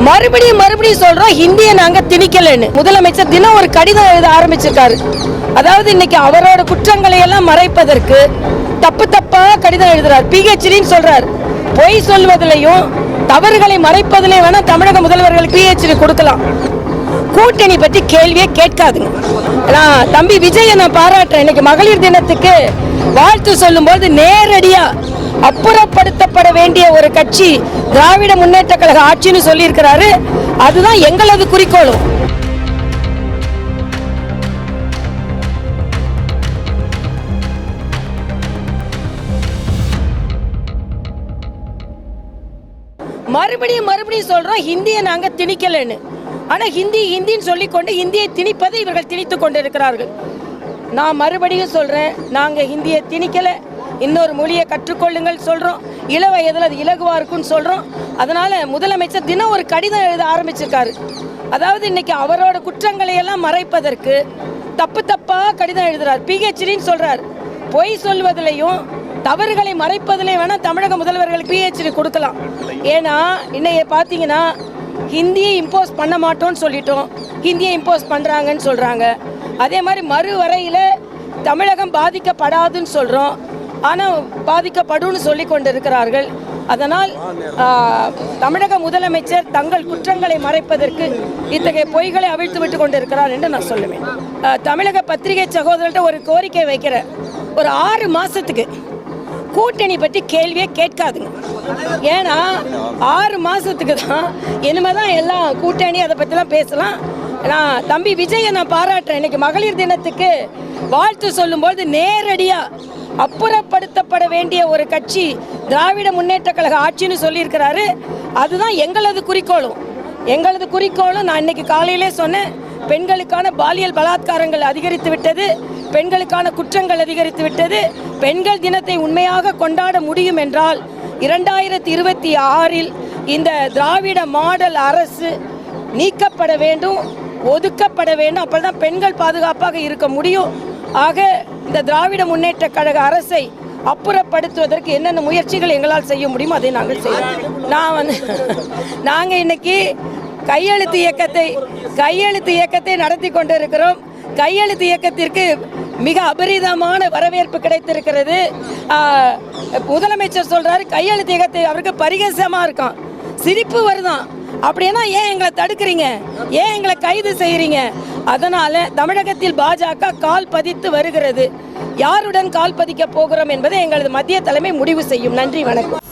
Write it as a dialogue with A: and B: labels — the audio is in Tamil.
A: மறுபடியும் மறுபடியும் சொல்றோம் ஹிந்தியை நாங்க திணிக்கலன்னு. முதலமைச்சர் தினம் ஒரு கடிதம் எழுத ஆரம்பிச்சிருக்காரு. அதாவது இன்னைக்கு அவரோட குற்றங்களை எல்லாம் மறைப்பதற்கு தப்பு தப்பா கடிதம் எழுதுறார். பிஹெச்டின்னு சொல்றார். பொய் சொல்வதிலையும் தவறுகளை மறைப்பதிலே வேணா தமிழக முதல்வர்கள் பிஹெச்டி கொடுக்கலாம். கூட்டணி பற்றி கேள்வியே கேட்காதுங்க. நான் தம்பி விஜயை நான் பாராட்டுறேன் இன்னைக்கு மகளிர் தினத்துக்கு வாழ்த்து சொல்லும்போது நேரடியா அப்புறப்படுத்தப்பட வேண்டிய ஒரு கட்சி திராவிட முன்னேற்ற கழக ஆட்சின்னு சொல்லியிருக்கிறாரு. அதுதான் எங்களது குறிக்கோளும். மறுபடியும் மறுபடியும் சொல்றோம் ஹிந்தியை நாங்க திணிக்கலன்னு. ஆனால் ஹிந்தி ஹிந்தின்னு சொல்லிக்கொண்டு ஹிந்தியை திணிப்பதை இவர்கள் திணித்து கொண்டிருக்கிறார்கள். நான் மறுபடியும் சொல்கிறேன் நாங்கள் ஹிந்தியை திணிக்கலை. இன்னொரு மொழியை கற்றுக்கொள்ளுங்கள் சொல்கிறோம் இள வயதில் அது இலகுவாக இருக்கும்னு சொல்கிறோம் அதனால் முதலமைச்சர் தினம் ஒரு கடிதம் எழுத ஆரம்பிச்சிருக்காரு. அதாவது இன்றைக்கி அவரோட குற்றங்களை எல்லாம் மறைப்பதற்கு தப்பு தப்பாக கடிதம் எழுதுறார். பிஹெச்டின்னு சொல்கிறார் பொய் சொல்வதிலையும் தவறுகளை மறைப்பதிலையும் வேணால் தமிழக முதல்வர்களுக்கு பிஹெச்டி கொடுக்கலாம். ஏன்னா இன்னைய பார்த்தீங்கன்னா ஹிந்தியை இம்போஸ் பண்ண மாட்டோம்னு சொல்லிட்டோம். ஹிந்தியை இம்போஸ் பண்ணுறாங்கன்னு சொல்கிறாங்க அதே மாதிரி மறுவரையில் தமிழகம் பாதிக்கப்படாதுன்னு சொல்கிறோம் ஆனால் பாதிக்கப்படும்னு சொல்லி கொண்டிருக்கிறார்கள். அதனால் தமிழக முதலமைச்சர் தங்கள் குற்றங்களை மறைப்பதற்கு இத்தகைய பொய்களை அவிழ்த்து விட்டு கொண்டிருக்கிறார் என்று நான் சொல்லுவேன். தமிழக பத்திரிகை சகோதரர்கிட்ட ஒரு கோரிக்கை வைக்கிறேன். ஒரு ஆறு மாதத்துக்கு கூட்டணி பற்றி கேள்வியே கேட்காதுங்க. ஏன்னா ஆறு மாதத்துக்கு தான் இனிமே தான் எல்லாம் கூட்டணி அதை பற்றிலாம் பேசலாம். நான் தம்பி விஜயை நான் பாராட்டுறேன். இன்னைக்கு மகளிர் தினத்துக்கு வாழ்த்து சொல்லும்போது நேரடியாக அப்புறப்படுத்தப்பட வேண்டிய ஒரு கட்சி திராவிட முன்னேற்ற கழக ஆட்சின்னு சொல்லியிருக்கிறாரு. அதுதான் எங்களது குறிக்கோளும். எங்களது குறிக்கோளும் நான் இன்னைக்கு காலையிலே சொன்னேன். பெண்களுக்கான பாலியல் பலாத்காரங்கள் அதிகரித்து விட்டது. பெண்களுக்கான குற்றங்கள் அதிகரித்து விட்டது. பெண்கள் தினத்தை உண்மையாக கொண்டாட முடியும் என்றால் இரண்டாயிரத்தி இருபத்தி ஆறில் இந்த திராவிட மாடல் அரசு நீக்கப்பட வேண்டும் ஒதுக்கப்பட வேண்டும். அப்பதான் பெண்கள் பாதுகாப்பாக இருக்க முடியும். ஆக இந்த திராவிட முன்னேற்ற கழக அரசை அப்புறப்படுத்துவதற்கு என்னென்ன முயற்சிகள் எங்களால் செய்ய முடியுமோ அதை நாங்கள் செய்வோம் நான் வந்து நாங்கள் இன்னைக்கு கையெழுத்து இயக்கத்தை கையெழுத்து இயக்கத்தை நடத்தி கொண்டிருக்கிறோம். கையெழுத்து இயக்கத்திற்கு மிக அபரிதமான வரவேற்பு கிடைத்திருக்கிறது. முதலமைச்சர் சொல்றாரு கையெழுத்து இயக்கத்தை அவருக்கு பரிகசமா இருக்கான். சிரிப்பு வருதான் அப்படின்னா ஏன் எங்களை தடுக்கிறீங்க? ஏன் எங்களை கைது செய்யறீங்க? அதனால தமிழகத்தில் பாஜக கால் பதித்து வருகிறது. யாருடன் கால் பதிக்க போகிறோம் என்பதை எங்களது மத்திய தலைமை முடிவு செய்யும். நன்றி வணக்கம்.